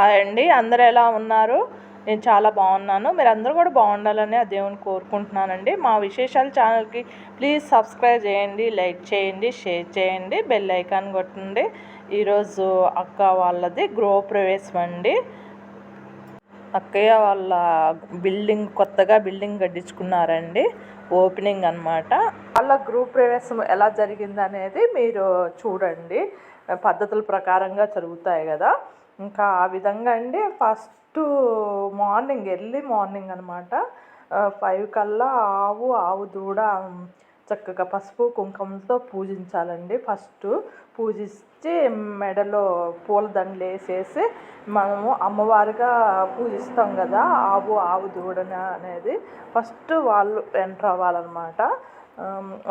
Hi అండి. అందరు ఎలా ఉన్నారు? నేను చాలా బాగున్నాను. మీరు అందరూ కూడా బాగుండాలని ఆ దేవుని కోరుకుంటున్నానండి. మా విశేషాలు ఛానల్కి ప్లీజ్ సబ్స్క్రైబ్ చేయండి లైక్ చేయండి షేర్ చేయండి బెల్ ఐకాన్ కొట్టండి. ఈరోజు అక్క వాళ్ళది గృహప్రవేశం అండి. అక్కయ్య వాళ్ళ బిల్డింగ్ కొత్తగా బిల్డింగ్ కట్టించుకున్నారండి. ఓపెనింగ్ అన్నమాట. వాళ్ళ గృహ ప్రవేశం ఎలా జరిగింది అనేది మీరు చూడండి. పద్ధతుల ప్రకారంగా జరుగుతాయి కదా. ఇంకా ఆ విధంగా అండి ఫస్ట్ మార్నింగ్ ఎర్లీ మార్నింగ్ అనమాట ఫైవ్ కల్లా ఆవు ఆవు దూడ చక్కగా పసుపు కుంకుమతో పూజించాలండి. ఫస్ట్ పూజించి మెడలో పూలదండలు వేసేసి మనము అమ్మవారిగా పూజిస్తాం కదా ఆవు ఆవు దూడని అనేది. ఫస్ట్ వాళ్ళు ఎంటర్ అవ్వాలన్నమాట.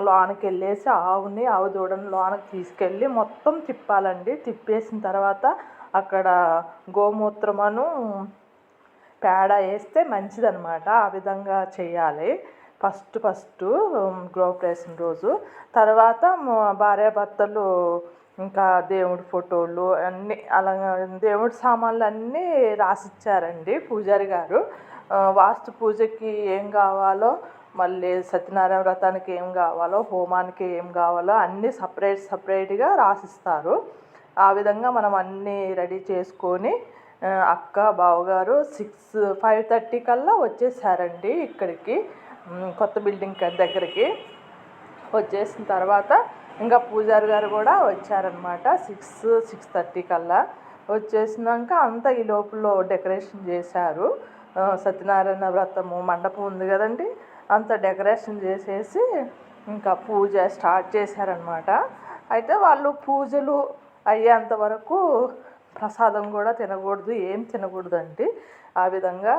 లోనకి వెళ్ళేసి ఆవుని ఆవు దూడని లోనకి తీసుకెళ్ళి మొత్తం తిప్పాలండి. తిప్పేసిన తర్వాత అక్కడ గోమూత్రమను పేడ వేస్తే మంచిదన్నమాట. ఆ విధంగా చేయాలి. ఫస్ట్ ఫస్ట్ గృహప్రవేశం రోజు. తర్వాత భార్యాభర్తలు ఇంకా దేవుడి ఫోటోలు అన్నీ అలా దేవుడి సామాన్లు అన్నీ రాసిచ్చారండి పూజారి గారు. వాస్తు పూజకి ఏం కావాలో మళ్ళీ సత్యనారాయణ వ్రతానికి ఏం కావాలో హోమానికి ఏం కావాలో అన్నీ సపరేట్ సపరేట్గా రాసిస్తారు. ఆ విధంగా మనం అన్నీ రెడీ చేసుకొని అక్క బావగారు సిక్స్ ఫైవ్ థర్టీ కల్లా వచ్చేసారండి ఇక్కడికి కొత్త బిల్డింగ్ దగ్గరికి. వచ్చేసిన తర్వాత ఇంకా పూజారి గారు కూడా వచ్చారనమాట సిక్స్ సిక్స్ థర్టీ కల్లా. వచ్చేసినాక అంతా ఈ లోపల డెకరేషన్ చేశారు. సత్యనారాయణ వ్రతము మండపం ఉంది కదండి అంత డెకరేషన్ చేసేసి ఇంకా పూజ స్టార్ట్ చేశారనమాట అయితే వాళ్ళు పూజలు అయ్యేంత వరకు ప్రసాదం కూడా తినకూడదు ఏం తినకూడదు అండి. ఆ విధంగా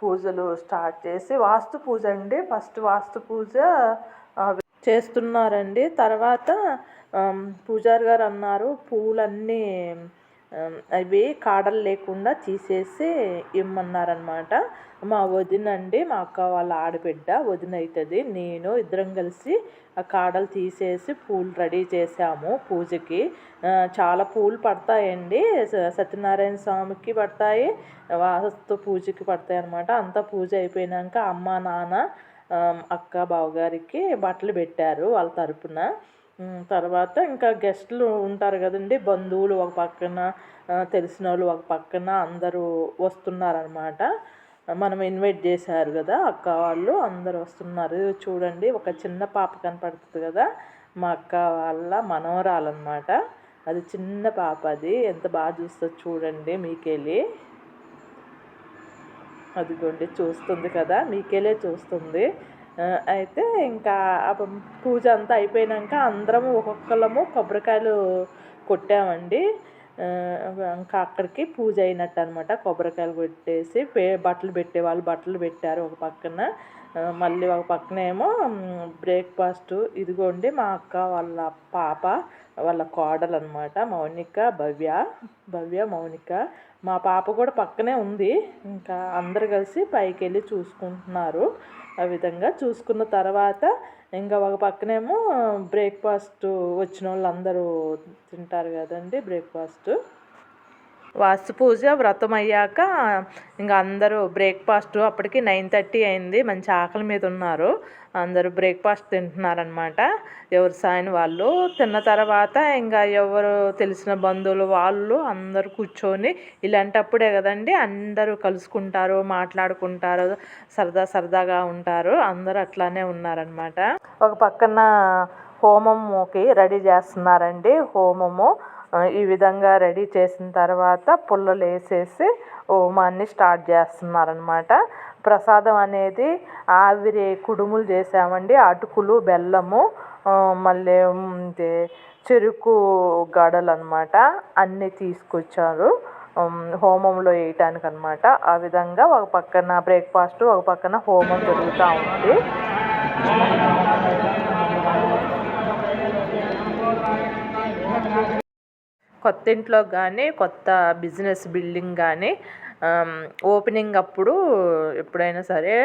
పూజలు స్టార్ట్ చేసి వాస్తు పూజ అండి. ఫస్ట్ వాస్తు పూజ చేస్తున్నారండి. తర్వాత పూజారి గారు అన్నారు పూలన్నీ అవి కాడలు లేకుండా తీసేసి ఇమ్మన్నారనమాట మా వదిన అండి మా అక్క వాళ్ళ ఆడబిడ్డ వదిన అవుతుంది నేను ఇద్దరం కలిసి ఆ కాడలు తీసేసి పూలు రెడీ చేసాము పూజకి. చాలా పూలు పడతాయండి సత్యనారాయణ స్వామికి పడతాయి వాస్తు పూజకి పడతాయి అనమాట అంతా పూజ అయిపోయినాక అమ్మ నాన్న అక్క బావగారికి బట్టలు పెట్టారు వాళ్ళ తరపున. తర్వాత ఇంకా గెస్టులు ఉంటారు కదండి బంధువులు ఒక పక్కన తెలిసిన వాళ్ళు ఒక పక్కన అందరూ వస్తున్నారనమాట మనం ఇన్వైట్ చేశారు కదా అక్క వాళ్ళు అందరు వస్తున్నారు. చూడండి ఒక చిన్న పాప కనపడుతుంది కదా మా అక్క వాళ్ళ మనవరాలన్నమాట. అది చిన్న పాప అది. ఎంత బాగా చూస్తుంది చూడండి మీకెళ్ళి అదిగోండి చూస్తుంది కదా మీకెళ్ళే చూస్తుంది. అయితే ఇంకా పూజ అంతా అయిపోయినాక అందరము ఒక్కొక్కళ్ళము కొబ్బరికాయలు కొట్టామండి. ఇంకా అక్కడికి పూజ అయినట్టు అనమాట కొబ్బరికాయలు పెట్టేసి పే బట్టలు పెట్టే వాళ్ళు బట్టలు పెట్టారు ఒక పక్కన. మళ్ళీ ఒక పక్కన ఏమో బ్రేక్ఫాస్ట్ ఇదిగోండి మా అక్క వాళ్ళ పాప వాళ్ళ కోడలు అనమాట మౌనిక భవ్య భవ్య మౌనిక. మా పాప కూడా పక్కనే ఉంది. ఇంకా అందరు కలిసి పైకి వెళ్ళి చూసుకుంటున్నారు. ఆ విధంగా చూసుకున్న తర్వాత ఇంకా ఒక పక్కనేమో బ్రేక్ఫాస్ట్ వచ్చిన వాళ్ళందరూ తింటారు కదండి బ్రేక్ఫాస్ట్. వాస్తు పూజ వ్రతం అయ్యాక ఇంకా అందరూ బ్రేక్ఫాస్ట్ అప్పటికి నైన్ థర్టీ అయింది. మంచి ఆకలి మీద ఉన్నారు. అందరూ బ్రేక్ఫాస్ట్ తింటున్నారనమాట ఎవరు సాయని వాళ్ళు తిన్న తర్వాత ఇంకా ఎవరు తెలిసిన బంధువులు వాళ్ళు అందరూ కూర్చొని ఇలాంటప్పుడే కదండి అందరూ కలుసుకుంటారు మాట్లాడుకుంటారు సరదా సరదాగా ఉంటారు. అందరూ అట్లానే ఉన్నారనమాట ఒక పక్కన హోమంకి రెడీ చేస్తున్నారండి. హోమము ఈ విధంగా రెడీ చేసిన తర్వాత పుల్లలు వేసేసి హోమాన్ని స్టార్ట్ చేస్తున్నారనమాట ప్రసాదం అనేది ఆవిరి కుడుములు చేసామండి. అటుకులు బెల్లము మళ్ళీ చెరుకు గడలు అనమాట అన్నీ తీసుకొచ్చారు. హోమంలో వేయటానికి అనమాట ఆ విధంగా ఒక పక్కన బ్రేక్ఫాస్ట్ ఒక పక్కన హోమం జరుగుతూ ఉంది. కొత్త ఇంట్లో కానీ కొత్త బిజినెస్ బిల్డింగ్ కానీ ఓపెనింగ్ అప్పుడు ఎప్పుడైనా సరే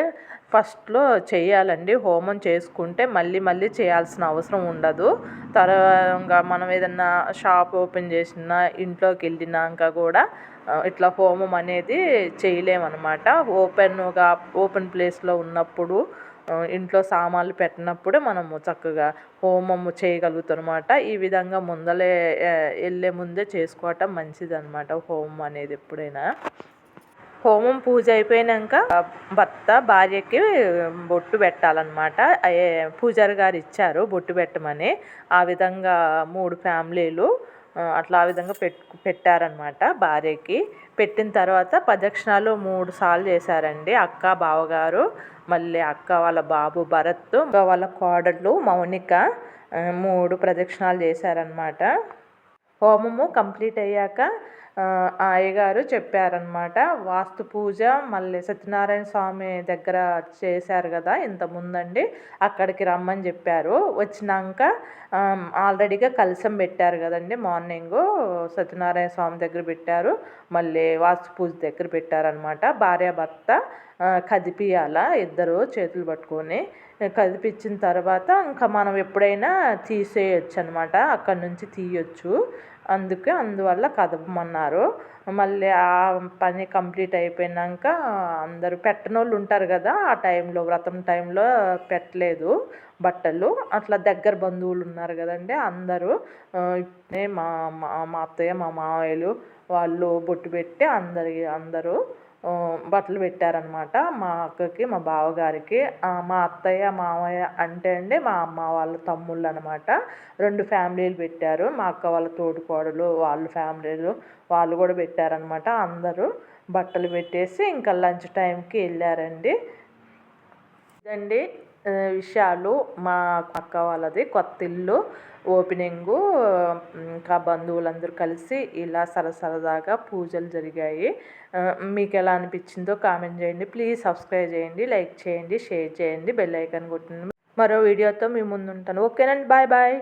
ఫస్ట్లో చేయాలండి. హోమం చేసుకుంటే మళ్ళీ మళ్ళీ చేయాల్సిన అవసరం ఉండదు. తర్వాత మనం ఏదన్నా షాప్ ఓపెన్ చేసినా ఇంట్లోకి వెళ్ళినాక కూడా ఇట్లా హోమం అనేది చేయలేమన్నమాట. ఓపెన్గా ఓపెన్ ప్లేస్లో ఉన్నప్పుడు ఇంట్లో సామాన్లు పెట్టినప్పుడే మనము చక్కగా హోమము చేయగలుగుతాం అనమాట ఈ విధంగా ముందలే వెళ్ళే ముందే చేసుకోవటం మంచిది అనమాట హోమం అనేది ఎప్పుడైనా. హోమం పూజ అయిపోయాక భర్త భార్యకి బొట్టు పెట్టాలన్నమాట. పూజారి గారు ఇచ్చారు బొట్టు పెట్టమని. ఆ విధంగా మూడు ఫ్యామిలీలు అట్లా ఆ విధంగా పెట్టు పెట్టారనమాట భార్యకి. పెట్టిన తర్వాత ప్రదక్షిణాలు మూడు సార్లు చేశారండి. అక్క బావగారు మళ్ళీ అక్క వాళ్ళ బాబు భరత్ వాళ్ళ కోడళ్ళు మౌనిక మూడు ప్రదక్షిణాలు చేశారనమాట హోమము కంప్లీట్ అయ్యాక అయ్యగారు చెప్పారనమాట వాస్తు పూజ మళ్ళీ సత్యనారాయణ స్వామి దగ్గర చేశారు కదా ఇంత ముందండి. అక్కడికి రమ్మని చెప్పారు. వచ్చినాక ఆల్రెడీగా కలసం పెట్టారు కదండి మార్నింగ్. సత్యనారాయణ స్వామి దగ్గర పెట్టారు. మళ్ళీ వాస్తు పూజ దగ్గర పెట్టారనమాట భార్యాభర్త కదిపియాల ఇద్దరు చేతులు పట్టుకొని కదిపించిన తర్వాత ఇంకా మనం ఎప్పుడైనా తీసేయచ్చు అనమాట అక్కడ నుంచి తీయొచ్చు. అందుకే అందువల్ల కదపమన్నారు. మళ్ళీ ఆ పని కంప్లీట్ అయిపోయినాక అందరూ పెట్టనోళ్ళు ఉంటారు కదా ఆ టైంలో వ్రతం టైంలో పెట్టలేదు బట్టలు. అట్లా దగ్గర బంధువులు ఉన్నారు కదండి అందరూ మా మా అత్తయ్య మా మావయ్యలు వాళ్ళు బొట్టు పెట్టి అందరి అందరూ బట్టలు పెట్టారనమాట మా అక్కకి మా బావగారికి మా అత్తయ్య మామయ్య అంటే అండి మా అమ్మ వాళ్ళ తమ్ముళ్ళు అనమాట రెండు ఫ్యామిలీలు పెట్టారు. మా అక్క వాళ్ళ తోడుకోడలు వాళ్ళ ఫ్యామిలీలు వాళ్ళు కూడా పెట్టారనమాట అందరూ. బట్టలు పెట్టేసి ఇంకా లంచ్ టైంకి వెళ్ళారండి. ఇదండి విషయాలు మా అక్క వాళ్ళది కొత్త ఇల్లు. ఓపెనింగు ఇంకా బంధువులందరూ కలిసి ఇలా సరసరదాగా పూజలు జరిగాయి. మీకు ఎలా అనిపించిందో కామెంట్ చేయండి. ప్లీజ్ సబ్స్క్రైబ్ చేయండి లైక్ చేయండి షేర్ చేయండి బెల్ ఐకాన్ కొట్టండి. మరో వీడియోతో మీ ముందు ఉంటాను ఓకేనండి బాయ్ బాయ్.